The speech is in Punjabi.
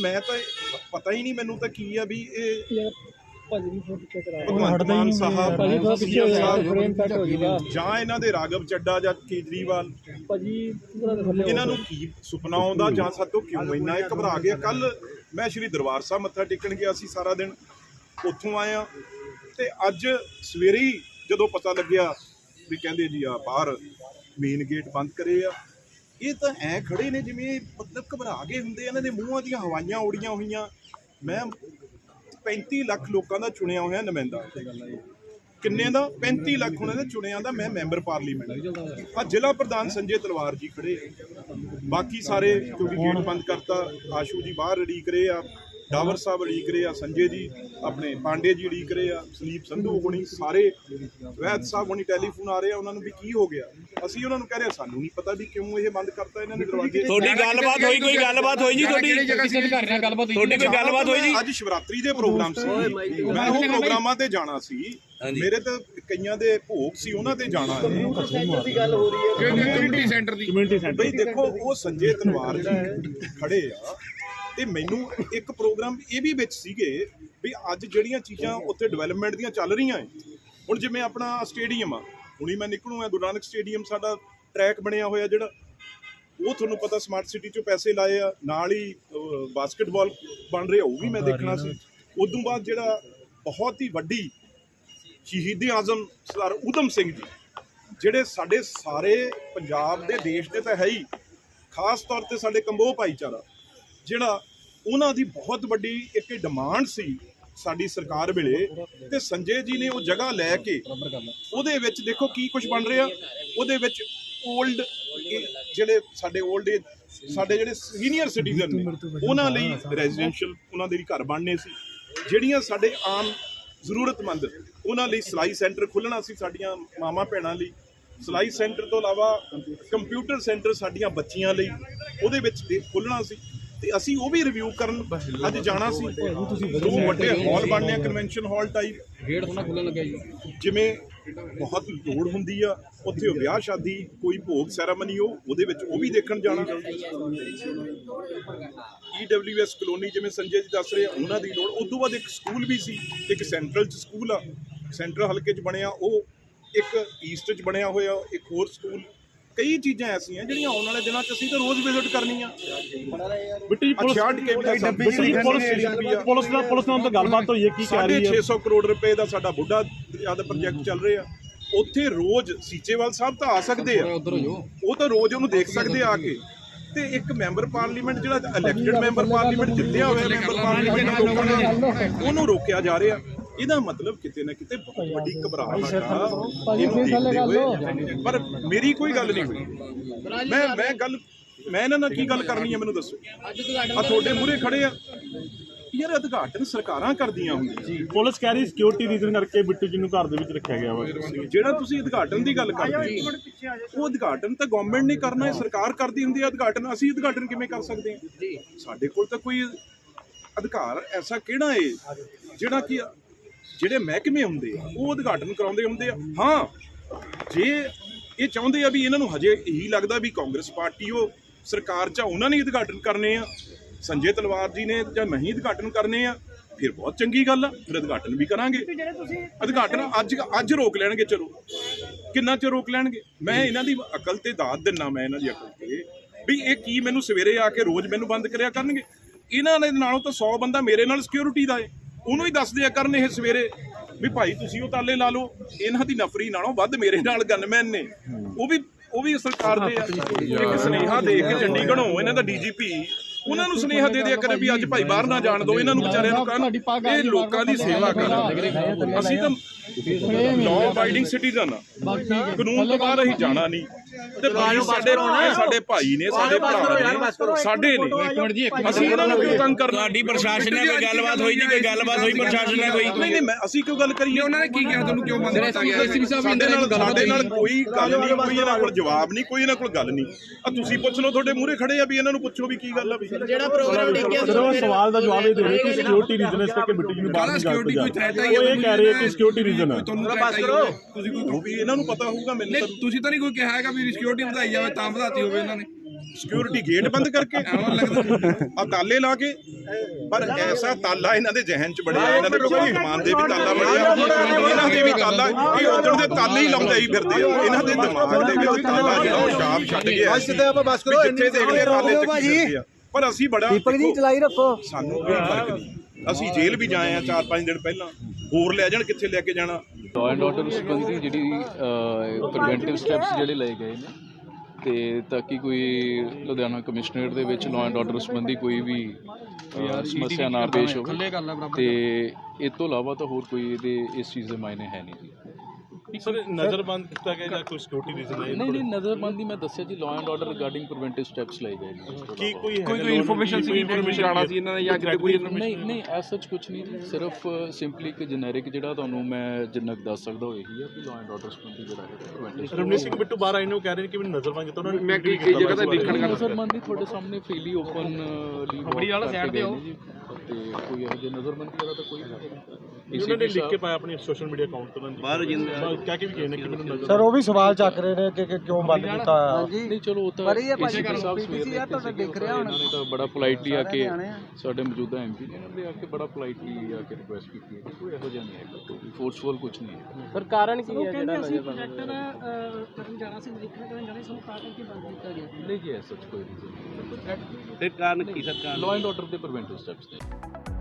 ਮੈਂ ਤਾਂ ਪਤਾ ਹੀ ਨਹੀਂ ਮੈਨੂੰ ਤਾਂ ਕੀ ਆ ਵੀ ਇਹ ਭਾਜੀ ਵੀ ਫੋਟੋ ਚੈੱਕ ਕਰਾ ਭਗਵੰਤ ਮਾਨ ਸਾਹਿਬ ਭਾਜੀ ਥੋੜਾ ਪਿੱਛੇ ਹੋ ਸੀਐਮ ਜਾਓ ਸਾਹਿਬ ਫਰੇਮ ਕੱਟ ਹੋ ਜਾਏਗਾ ਜਾਂ ਇਹਨਾਂ ਦੇ ਰਾਗਵ ਚੱਡਾ ਜਾਂ ਕੇਜਰੀਵਾਲ। ਭਾਜੀ ਪੂਰਾ ਦੇ ਥੱਲੇ ਇਹਨਾਂ ਨੂੰ ਕੀ ਸੁਪਨਾ ਆਉਂਦਾ ਜਾਂ ਸਾਤੋਂ ਕਿਉਂ ਇੰਨਾ ਇਹ ਘਬਰਾ ਗਿਆ ਕੱਲ ਮੈਂ ਸ਼੍ਰੀ ਦਰਬਾਰ ਸਾਹਿਬ ਮੱਥਾ ਟੇਕਣ ਗਿਆ ਸੀ ਸਾਰਾ ਦਿਨ। ਉੱਥੋਂ ਆਇਆ ਤੇ ਅੱਜ ਸਵੇਰੇ ਹੀ ਜਦੋਂ ਪਤਾ ਲੱਗਿਆ ਵੀ ਕਹਿੰਦੇ ਜੀ ਆ ਬਾਹਰ ਮੇਨ ਗੇਟ ਬੰਦ ਕਰੇ ਆ। ਇਹ ਤਾਂ ਐ ਖੜੇ ਨੇ ਜਿਵੇਂ ਮਤਲਬ ਘਬਰਾ ਗਏ ਹੁੰਦੇ ਇਹਨਾਂ ਦੇ ਮੂੰਹਾਂ ਦੀਆਂ ਹਵਾਈਆਂ ਉੜੀਆਂ ਹੋਈਆਂ। ਮੈਂ 35 ਲੱਖ ਲੋਕਾਂ ਦਾ ਚੁਣਿਆ ਹੋਇਆ ਨੁਮਾਇੰਦਾ। ਕਿੰਨੇ ਦਾ? 35 ਲੱਖ ਉਹਨਾਂ ਦੇ ਚੁਣਿਆ ਦਾ, ਮੈਂ ਮੈਂਬਰ ਪਾਰਲੀਮੈਂਟ ਆ ਜ਼ਿਲ੍ਹਾ ਪ੍ਰਧਾਨ ਸੰਜੇ ਤਲਵਾਰ ਜੀ ਖੜੇ ਬਾਕੀ ਸਾਰੇ ਕਿਉਂਕਿ ਗੇਟ ਬੰਦ ਕਰਤਾ, ਆਸ਼ੂ ਜੀ ਬਾਹਰ ਉਡੀਕ ਰਹੇ ਆ। ਡਾਵਰ ਸਾਹਿਬ ਉਡੀਕ ਰਹੇ ਆ ਸੰਜੇ ਜੀ ਆਪਣੇ ਪਾਂਡੇ ਜੀ ਉਡੀਕ ਰਹੇ ਆ ਸਲੀਪ ਸੰਧੂ ਹੋਣੀ ਸਾਰੇ ਵੈਦ ਸਾਹਿਬ ਹੋਣੀ ਟੈਲੀਫੋਨ ਆ ਰਹੇ ਆ ਉਹਨਾਂ ਨੂੰ ਵੀ ਕੀ ਹੋ ਗਿਆ? ਅਸੀਂ ਉਹਨਾਂ ਨੂੰ ਕਹਿ ਰਹੇ ਆ, ਸਾਨੂੰ ਨਹੀਂ ਪਤਾ ਵੀ ਕਿਉਂ ਇਹ ਬੰਦ ਕਰਤਾ ਇਹਨਾਂ ਨੇ ਦਰਵਾਜ਼ੇ ਤੁਹਾਡੀ ਗੱਲਬਾਤ ਹੋਈ ਕੋਈ ਗੱਲਬਾਤ ਹੋਈ ਜੀ ਤੁਹਾਡੀ? ਤੁਹਾਡੀ ਕੋਈ ਗੱਲਬਾਤ ਹੋਈ ਜੀ? ਅੱਜ ਸ਼ਿਵਰਾਤਰੀ ਦੇ ਪ੍ਰੋਗਰਾਮ ਸੀ। ਮੈਂ ਉਹ ਪ੍ਰੋਗਰਾਮਾਂ ਤੇ ਜਾਣਾ ਸੀ। ਮੇਰੇ ਤਾਂ ਕਈਆਂ ਦੇ ਭੋਗ ਸੀ ਉਹਨਾਂ ਤੇ ਜਾਣਾ ਹੈ ਕਮਿਊਨਿਟੀ ਸੈਂਟਰ ਦੀ? ਬਈ ਦੇਖੋ ਉਹ ਸੰਜੇ ਤਲਵਾਰ ਜੀ ਖੜੇ ਆ। ਤੇ ਮੈਨੂੰ ਇੱਕ ਪ੍ਰੋਗਰਾਮ ਇਹ ਵੀ ਵਿੱਚ ਸੀਗੇ ਵੀ ਅੱਜ ਜਿਹੜੀਆਂ ਚੀਜ਼ਾਂ ਉੱਥੇ ਡਿਵੈਲਪਮੈਂਟ ਦੀਆਂ ਚੱਲ ਰਹੀਆਂ ਹੈ ਹੁਣ ਜਿਵੇਂ ਆਪਣਾ ਸਟੇਡੀਅਮ ਆ ਹੁਣੀ ਮੈਂ ਨਿਕਲੂਗਾ ਗੁਰੂ ਨਾਨਕ ਸਟੇਡੀਅਮ ਸਾਡਾ ਟਰੈਕ ਬਣਿਆ ਹੋਇਆ ਜਿਹੜਾ ਉਹ ਤੁਹਾਨੂੰ ਪਤਾ ਸਮਾਰਟ ਸਿਟੀ ਚੋਂ ਪੈਸੇ ਲਾਏ ਆ ਨਾਲ ਹੀ ਬਾਸਕਟਬਾਲ ਬਣ ਰਿਹਾ ਉਹ ਵੀ ਮੈਂ ਦੇਖਣਾ ਸੀ। ਉਦੋਂ ਬਾਅਦ ਜਿਹੜਾ ਬਹੁਤ ਹੀ ਵੱਡੀ ਸ਼ਹੀਦ ਆਜ਼ਮ ਸਰਦਾਰ ਊਧਮ ਸਿੰਘ ਜੀ ਜਿਹੜੇ ਸਾਡੇ ਸਾਰੇ ਪੰਜਾਬ ਦੇ ਦੇਸ਼ ਦੇ ਤਾਂ ਹੈ ਹੀ ਖਾਸ ਤੌਰ ਤੇ ਸਾਡੇ ਕੰਬੋਹ ਭਾਈਚਾਰਾ ਜਿਹੜਾ ਉਹਨਾਂ ਦੀ ਬਹੁਤ ਵੱਡੀ ਇੱਕ ਡਿਮਾਂਡ ਸੀ ਸਾਡੀ ਸਰਕਾਰ ਵੇਲੇ ਤੇ ਸੰਜੇ ਜੀ ਨੇ ਉਹ ਜਗ੍ਹਾ ਲੈ ਕੇ ਉਹਦੇ ਵਿੱਚ ਦੇਖੋ ਕੀ ਕੁਝ ਬਣ ਰਿਹਾ। ਉਹਦੇ ਵਿੱਚ 올ਡ ਜਿਹੜੇ ਸਾਡੇ 올ਡ ਏਜ ਸਾਡੇ ਜਿਹੜੇ ਸੀਨੀਅਰ ਸਿਟੀਜ਼ਨ ਨੇ, ਉਹਨਾਂ ਲਈ ਰੈਜ਼ੀਡੈਂਸ਼ੀਅਲ ਉਹਨਾਂ ਦੇ ਵੀ ਘਰ ਬਣਨੇ ਸੀ। ਜਿਹੜੀਆਂ ਸਾਡੇ ਆਮ ਜ਼ਰੂਰਤਮੰਦ, ਉਹਨਾਂ ਲਈ ਸਿਲਾਈ ਸੈਂਟਰ ਖੁੱਲਣਾ ਸੀ ਸਾਡੀਆਂ ਮਾਵਾਂ ਭੈਣਾਂ ਲਈ। ਸਿਲਾਈ ਸੈਂਟਰ ਤੋਂ ਇਲਾਵਾ ਕੰਪਿਊਟਰ ਸੈਂਟਰ ਸਾਡੀਆਂ ਬੱਚੀਆਂ ਲਈ ਉਹਦੇ ਵਿੱਚ ਦੇ ਖੁੱਲਣਾ ਸੀ। ਤੇ ਅਸੀਂ ਉਹ ਵੀ ਰਿਵਿਊ ਕਰਨ ਅੱਜ ਜਾਣਾ ਸੀ। ਦੋ ਵੱਡੇ ਹਾਲ ਬਣਨੇ ਆ ਕਨਵੈਨਸ਼ਨ ਹਾਲ ਟਾਈਪ ਗੇਟ ਥੋੜਾ ਖੁੱਲਣ ਲੱਗਿਆ ਜੀ। ਜਿਵੇਂ ਬਹੁਤ ਲੋੜ ਹੁੰਦੀ ਆ ਉੱਥੇ ਉਹ ਵਿਆਹ ਸ਼ਾਦੀ ਕੋਈ ਭੋਗ ਸੈਰਾਮਨੀ ਉਹ ਉਹਦੇ ਵਿੱਚ ਉਹ ਵੀ ਦੇਖਣ ਜਾਣਾ। ਈਡਬਲਯੂਐਸ ਕਲੋਨੀ ਜਿਵੇਂ ਸੰਜੇ ਜੀ ਦੱਸ ਰਹੇ ਆ ਉਹਨਾਂ ਦੀ ਲੋੜ। ਉਸ ਤੋਂ ਬਾਅਦ ਇੱਕ ਸਕੂਲ ਵੀ ਸੀ ਇੱਕ ਸੈਂਟਰਲ ਚ ਸਕੂਲ ਆ। ਸੈਂਟਰਲ ਹਲਕੇ ਚ ਬਣਿਆ ਉਹ ਇੱਕ ਈਸਟ ਚ ਬਣਿਆ ਹੋਇਆ ਇੱਕ ਹੋਰ ਸਕੂਲ ਕਈ ਚੀਜ਼ਾਂ ਐਸੀਆਂ ਜਿਹੜੀਆਂ ਆਉਣ ਵਾਲੇ ਦਿਨਾਂ ਚ ਅਸੀਂ ਤਾਂ ਰੋਜ਼ ਵਿਜ਼ਿਟ ਕਰਨੀਆਂ ਬਿੱਟੀ ਪੁਲਿਸ 68 ਕੇ ਵੀ ਦਾ ਸਭ ਪੁਲਿਸ ਪੁਲਿਸ ਪੁਲਿਸ ਦਾ ਪੁਲਿਸ ਨਾਲ ਤਾਂ ਗੱਲਬਾਤ ਹੋਈ ਹੈ ਕੀ ਕਹਿ ਰਹੀ ਹੈ। 600 ਕਰੋੜ ਰੁਪਏ ਦਾ ਸਾਡਾ ਬੁੱਢਾ ਦਰਿਆ ਦਾ ਪ੍ਰੋਜੈਕਟ ਚੱਲ ਰਿਹਾ। ਉੱਥੇ ਰੋਜ਼ ਸੀਚੇਵਾਲ ਸਾਹਿਬ ਤਾਂ ਆ ਸਕਦੇ ਆ। ਉਹ ਤਾਂ ਰੋਜ਼ ਉਹਨੂੰ ਦੇਖ ਸਕਦੇ ਆ ਕੇ। ਤੇ ਇੱਕ ਮੈਂਬਰ ਪਾਰਲੀਮੈਂਟ ਜਿਹੜਾ ਇਲੈਕਟਡ ਮੈਂਬਰ ਪਾਰਲੀਮੈਂਟ ਜਿੱਤਿਆ ਹੋਇਆ ਮੈਂਬਰ ਪਾਰਲੀਮੈਂਟ ਲੋਕਾਂ ਨੇ ਉਹਨੂੰ ਰੋਕਿਆ ਜਾ ਰਿਹਾ। ਇਹਦਾ ਮਤਲਬ ਕਿਤੇ ਨਾ ਕਿਤੇ ਬਹੁਤ ਵੱਡੀ ਘਬਰਾਹਟ ਆ ਇਹਨੂੰ ਦੇਖਦੇ ਹੋਏ ਪਰ ਮੇਰੀ ਕੋਈ ਗੱਲ ਨਹੀਂ ਹੋਈ। ਮੈਂ ਮੈਂ ਗੱਲ ਮੈਂ ਇਹਨਾਂ ਨਾਲ ਕੀ ਗੱਲ ਕਰਨੀ ਹੈ ਮੈਨੂੰ ਦੱਸੋ? ਆ ਤੁਹਾਡੇ ਮੂਹਰੇ ਖੜੇ ਆ। ਯਾਰ ਉਦਘਾਟਨ ਸਰਕਾਰਾਂ ਕਰਦੀਆਂ ਹੁੰਦੀਆਂ। ਪੁਲਿਸ ਕਹਿ ਰਹੀ ਸਿਕਿਉਰਿਟੀ ਰੀਜ਼ਨ ਕਰਕੇ ਬਿੱਟੂ ਜੀ ਨੂੰ ਘਰ ਦੇ ਵਿੱਚ ਰੱਖਿਆ ਗਿਆ ਵਾ। ਜਿਹੜਾ ਤੁਸੀਂ ਉਦਘਾਟਨ ਦੀ ਗੱਲ ਕਰਦੇ ਹੋ ਉਹ ਉਦਘਾਟਨ ਤਾਂ ਗਵਰਨਮੈਂਟ ਨੇ ਕਰਨਾ ਹੈ ਸਰਕਾਰ ਕਰਦੀ ਹੁੰਦੀ ਹੈ ਉਦਘਾਟਨ। ਅਸੀਂ ਉਦਘਾਟਨ ਕਿਵੇਂ ਕਰ ਸਕਦੇ ਹਾਂ? ਸਾਡੇ ਕੋਲ ਤਾਂ ਕੋਈ ਅਧਿਕਾਰ ਐਸਾ ਕਿਹੜਾ ਹੈ ਜਿਹੜਾ ਕਿ ਜਿਹੜੇ ਮਹਿਕਮੇ ਹੁੰਦੇ ਆ ਉਹ ਉਦਘਾਟਨ ਕਰਾਉਂਦੇ ਹੁੰਦੇ ਆ। ਹਾਂ ਜੇ ਇਹ ਚਾਹੁੰਦੇ ਆ ਵੀ ਇਹਨਾਂ ਨੂੰ ਹਜੇ ਇਹੀ ਲੱਗਦਾ ਵੀ ਕਾਂਗਰਸ ਪਾਰਟੀ ਉਹ ਸਰਕਾਰ ਚ ਉਹਨਾਂ ਨੇ ਉਦਘਾਟਨ ਕਰਨੇ ਆ। ਸੰਜੇ ਤਲਵਾਰ ਜੀ ਨੇ ਜਾਂ ਨਹੀਂ ਉਦਘਾਟਨ ਕਰਨੇ ਆ ਫਿਰ ਬਹੁਤ ਚੰਗੀ ਗੱਲ ਆ ਫਿਰ ਉਦਘਾਟਨ ਵੀ ਕਰਾਂਗੇ। ਉਦਘਾਟਨ ਅੱਜ ਅੱਜ ਰੋਕ ਲੈਣਗੇ ਚਲੋ। ਕਿੰਨਾ ਚਿਰ ਰੋਕ ਲੈਣਗੇ? ਮੈਂ ਇਹਨਾਂ ਦੀ ਅਕਲ ਤੇ ਦਾਤ ਦਿੰਨਾ ਮੈਂ ਇਹਨਾਂ ਦੀ ਅਕਲ ਤੇ ਵੀ ਇਹ ਕੀ ਮੈਨੂੰ ਸਵੇਰੇ ਆ ਕੇ ਰੋਜ਼ ਮੈਨੂੰ ਬੰਦ ਕਰਿਆ ਕਰਨਗੇ। ਇਹਨਾਂ ਦੇ ਨਾਲੋਂ ਤਾਂ 100 ਬੰਦਾ ਮੇਰੇ ਨਾਲ ਸਿਕਿਉਰਿਟੀ ਦਾ ਏ। ਉਹਨੂੰ ਹੀ ਦੱਸ ਦਿਆ ਕਰਨ ਇਹ ਸਵੇਰੇ ਵੀ ਭਾਈ ਤੁਸੀਂ ਉਹ ਤਾਲੇ ਲਾ ਲਓ ਇਹਨਾਂ ਦੀ ਨਫਰੀ ਨਾਲੋਂ ਵੱਧ ਮੇਰੇ ਨਾਲ ਗਨਮੈਨ ਨੇ। ਉਹ ਵੀ ਉਹ ਵੀ ਸਰਕਾਰ ਦੇ ਆ। ਇੱਕ ਸੁਨੇਹਾ ਦੇ ਕੇ ਚੰਡੀਗੜ੍ਹੋਂ ਇਹਨਾਂ ਦਾ ਡੀਜੀਪੀ ਉਹਨਾਂ ਨੂੰ ਸੁਨੇਹਾ ਦੇ ਦਿਆ ਕਰੇ ਵੀ ਅੱਜ ਭਾਈ ਬਾਹਰ ਨਾ ਜਾਣ ਦਿਓ ਇਹਨਾਂ ਨੂੰ ਵਿਚਾਰਿਆਂ ਨੂੰ ਕਰਨ ਇਹ ਲੋਕਾਂ ਦੀ ਸੇਵਾ ਕਰਨ ਅਸੀਂ ਤਾਂ ਲਾਅ ਅਬਾਈਡਿੰਗ ਸਿਟੀਜ਼ਨ ਆ। ਕਾਨੂੰਨ ਤੋਂ ਬਾਹਰ ਅਸੀਂ ਜਾਣਾ ਨਹੀਂ। ਤੇ ਪੁਲਿਸ ਸਾਡੇ ਇਹ ਸਾਡੇ ਭਾਈ ਨੇ ਸਾਡੇ ਭਰਾ ਨੇ। ਸਾਡੇ ਨੇ। ਅਸੀਂ ਇਹਨਾਂ ਨੂੰ ਕਿਉਂ ਤੰਗ ਕਰਨਾ ਤੁਹਾਡੀ ਪ੍ਰਸ਼ਾਸਨ ਨਾਲ ਕੋਈ ਗੱਲਬਾਤ ਹੋਈ ਜੀ ਕੋਈ ਗੱਲਬਾਤ ਹੋਈ ਪ੍ਰਸ਼ਾਸਨ ਨਾਲ ਕੋਈ? ਨਹੀਂ ਨਹੀਂ ਮੈਂ ਅਸੀਂ ਕਿਉਂ ਗੱਲ ਕਰੀਏ? ਉਹਨਾਂ ਨੇ ਕੀ ਕਿਹਾ? ਤੁਹਾਨੂੰ ਕਿਉਂ ਬੰਦ ਕੀਤਾ ਗਿਆ ਸਾਡੇ ਨਾਲ ਸਾਡੇ ਨਾਲ ਕੋਈ ਗੱਲ ਨਹੀਂ ਕੋਈ ਇਹਨਾਂ ਕੋਲ ਜਵਾਬ ਨਹੀਂ ਕੋਈ ਇਹਨਾਂ ਕੋਲ ਗੱਲ ਨਹੀਂ। ਆ ਤੁਸੀਂ ਪੁੱਛ ਲਓ ਤੁਹਾਡੇ ਮੂਹਰੇ ਖੜੇ ਆ ਵੀ ਇਹਨਾਂ ਨੂੰ ਪੁੱਛੋ ਵੀ ਕੀ ਗੱਲ ਆ ਵੀ ਜਿਹੜਾ ਪ੍ਰੋਗਰਾਮ ਡਿੱਗਿਆ ਸਿਰਫ ਉਹ ਸਵਾਲ ਦਾ ਜਵਾਬ ਇਹ ਦੇ ਰਹੇ ਕਿ ਸਿਕਿਉਰਿਟੀ ਰੀਜ਼ਨ ਇਸ ਕਰਕੇ ਜੀ ਨੂੰ ਬਾਹਰ ਨਹੀਂ security ਜਾਣ ਕੋਈ threat ਦਿੱਤਾ ਆਈ ਹੈ? ਉਹ ਇਹ ਕਹਿ ਰਹੇ ਕਿ ਸਿਕਿਉਰਿਟੀ ਰੀਜ਼ਨ ਹੈ ਤੁਹਾਨੂੰ ਬਸ ਕਰੋ। ਤੁਸੀਂ ਕੋਈ ਵੀ ਇਹਨਾਂ ਨੂੰ ਪਤਾ ਹੋਊਗਾ ਮੈਨੂੰ ਨਹੀਂ ਤੁਸੀਂ ਤਾਂ ਨਹੀਂ ਕੋਈ ਕਿਹਾ ਹੈਗਾ ਵੀ ਸਿਕਿਉਰਿਟੀ ਵਧਾਈ ਜਾਵੇ ਤਾਂ ਵਧਾਤੀ ਹੋਵੇ ਇਹਨਾਂ ਨੇ। ਸਿਕਿਉਰਿਟੀ ਗੇਟ ਬੰਦ ਕਰਕੇ। ਆ ਤਾਲੇ ਲਾ ਕੇ। ਪਰ ਐਸਾ ਤਾਲਾ ਇਹਨਾਂ ਦੇ ਜ਼ਿਹਨ 'ਚ ਬੜਿਆ ਇਹਨਾਂ ਦੇ ਭਗਵੰਤ ਮਾਨ ਦੇ ਵੀ ਤਾਲਾ ਬੜਿਆ। ਇਹਨਾਂ ਦੇ ਵੀ ਤਾਲਾ ਇਹ ਉਦੋਂ ਦੇ ਤਾਲੇ ਹੀ ਲਾਉਂਦੇ ਹੀ ਫਿਰਦੇ ਆ। ਇਹਨਾਂ ਦੇ ਦਿਮਾਗ ਦੇ ਵਿੱਚ ਤਾਲਾ ਜਿਹੜਾ ਉਹ ਸ਼ਾਪ ਛੱਡ ਗਿਆ। ਸੀ ਵੀ ਜਿੱਥੇ ਦੇਖਦੇ ਤਾਲੇ ਆ। ਪਰ ਅਸੀਂ ਬੜਾ ਦੀਪਕ ਜੀ ਚਲਾਈ ਰੱਖੋ। ਸਾਨੂੰ ਕੋਈ ਫ਼ਰਕ ਨਹੀਂ। ਅਸੀਂ ਜੇਲ੍ਹ ਵੀ ਜਾਏ ਆ 4-5 ਦਿਨ ਪਹਿਲਾਂ। ਹੋਰ ਲੈ ਜਾਣ ਕਿੱਥੇ ਲੈ ਕੇ ਜਾਣਾ? ਲਾਅ ਐਂਡ ਆਰਡਰ ਸੰਬੰਧੀ ਜਿਹੜੀ ਪ੍ਰੀਵੈਂਟਿਵ ਸਟੈਪਸ ਜਿਹੜੇ ਲਏ ਗਏ ਨੇ ਤੇ ਤਾਂ ਕਿ ਕੋਈ ਲੁਧਿਆਣਾ ਕਮਿਸ਼ਨਰੇਟ ਦੇ ਵਿੱਚ ਲਾਅ ਐਂਡ ਆਰਡਰ ਸੰਬੰਧੀ ਕੋਈ ਵੀ ਸਮੱਸਿਆ ਨਾ ਪੇਸ਼ ਹੋਵੇ। ਤੇ। ਇਹ ਤੋਂ ਇਲਾਵਾ ਤਾਂ ਹੋਰ ਕੋਈ ਇਹਦੇ ਇਸ ਚੀਜ਼ ਦੇ ਮਾਇਨੇ ਹੈ ਨਹੀਂ ਜੀ। ਸਰ ਨਜ਼ਰਬੰਦ ਕੀਤਾ ਗਿਆ ਜਾਂ ਕੋਈ ਸਿਕਿਉਰਿਟੀ ਰੀਜ਼ਨ ਹੈ? ਨਹੀਂ ਨਹੀਂ ਨਜ਼ਰਬੰਦੀ ਮੈਂ ਦੱਸਿਆ ਜੀ law and order regarding preventive steps ਲਏ ਗਏ ਨੇ। ਕੀ। ਕੋਈ ਕੋਈ ਕੋਈ ਇਨਫੋਰਮੇਸ਼ਨ ਸੀ ਕਿ ਜਾਣਾ ਸੀ ਇਹਨਾਂ ਨੇ ਜਾਂ ਕਿਤੇ ਕੋਈ ਨਹੀਂ ਨਹੀਂ ਐਸ ਸੱਚ ਕੁਝ ਨਹੀਂ ਜੀ ਸਿਰਫ ਸਿੰਪਲੀ ਇੱਕ ਜਨਰਿਕ ਜਿਹੜਾ ਤੁਹਾਨੂੰ ਮੈਂ ਜਿੰਨਾ ਕੁ ਦੱਸ ਸਕਦਾ ਉਹ ਇਹੀ ਹੈ ਕਿ ਲਾਅ ਐਂਡ ਆਰਡਰ ਸੰਬੰਧੀ ਜਿਹੜਾ ਹੈ ਪ੍ਰੀਵੈਂਟਿਵ ਰਮਨੀਤ ਸਿੰਘ ਬਿੱਟੂ ਬਾਹਰ ਆਏ ਨੇ ਉਹ ਕਹਿ ਰਹੇ ਨੇ ਕਿ ਮੈਨੂੰ ਨਜ਼ਰਬੰਦ ਕੀਤਾ ਉਹਨਾਂ ਨੇ ਮੈਂ ਕਈ- ਕਈ ਜਗ੍ਹਾ ਤੇ ਦੇਖਣ ਨਹੀਂ ਨਜ਼ਰਬੰਦੀ ਤੁਹਾਡੇ ਸਾਹਮਣੇ ਫ੍ਰੀਲੀ ਓਪਨ ਲਈ ਬੜੀ ਵਾਲਾ side ਤੇ। ਜੀ। ਤੇ ਕੋਈ ਇਹੋ ਜਿਹੀ ਨਜ਼ਰਬੰਦੀ ਵਾਲਾ ਤਾਂ ਕੋਈ ਨਹੀਂ। ਉਹਨਾਂ ਨੇ ਲਿਖ ਕੇ ਪਾਇਆ ਆਪਣੀ ਸੋਸ਼ਲ ਮੀਡੀਆ ਅਕਾਊਂਟ ਤੋਂ ਬਾਹਰ ਜਿੰਦਾ ਕਹਿ ਕੇ ਵੀ ਗਏ ਨੇ ਕਿ ਮੈਨੂੰ ਨਜ਼ਰ ਸਰ ਉਹ ਵੀ ਸਵਾਲ ਚੱਕ ਰਹੇ ਨੇ ਕਿ ਕਿ ਕਿਉਂ ਬੰਦ ਕੀਤਾ? ਹਾਂਜੀ। ਨਹੀਂ ਚਲੋ ਉਹ ਤਾਂ ਪਰ ਇਹ ਭਾਜੀ ਸਾਹਿਬ PTC ਸਵੇਰ ਆ, ਤੁਹਾਡਾ ਦੇ ਦਿਖ ਰਿਹਾ ਹੁਣ। ਇਹਨਾਂ ਨੇ ਤਾਂ ਬੜਾ ਪੋਲਾਈਟਲੀ ਆ ਕੇ ਆ। ਸਾਡੇ ਮੌਜੂਦਾ ਐਮਪੀ ਨੇ ਇਹਨਾਂ ਨੇ ਆ ਕੇ ਬੜਾ ਪੋਲਾਈਟਲੀ ਆ ਕੇ ਰਿਕੁਐਸਟ ਕੀਤੀ ਹੈ ਕਿ ਕੋਈ ਇਹੋ ਜਿਹਾ ਨਹੀਂ ਹੈ ਕੋਈ ਫੋਰਸਫੁਲ ਕੁਝ ਨਹੀਂ ਹੈ ਪਰ ਕਾਰਨ ਕੀ ਹੈ ਜਿਹੜਾ ਅਸੀਂ ਪ੍ਰੋਜੈਕਟਰ ਕਰਨ ਜਾਣਾ ਸੀ ਨਿਰੀਖਣ ਕਰਨ ਜਾਣਾ ਸੀ ਸਾਨੂੰ ਕਾਰਨ ਕੀ ਬੰਦ ਕੀਤਾ ਗਿਆ? ਨਹੀਂ ਜੀ ਐਸਾ ਕੋਈ ਰੀਜ਼ਨ ਫਿਰ ਕਾਰਨ ਕੀ ਸਰਕਾਰ ਲਾਅ ਐਂਡ ਆਰਡਰ ਦੇ ਪ੍ਰੀਵੈਂਟਿਵ ਸਟੈਪਸ ਨੇ।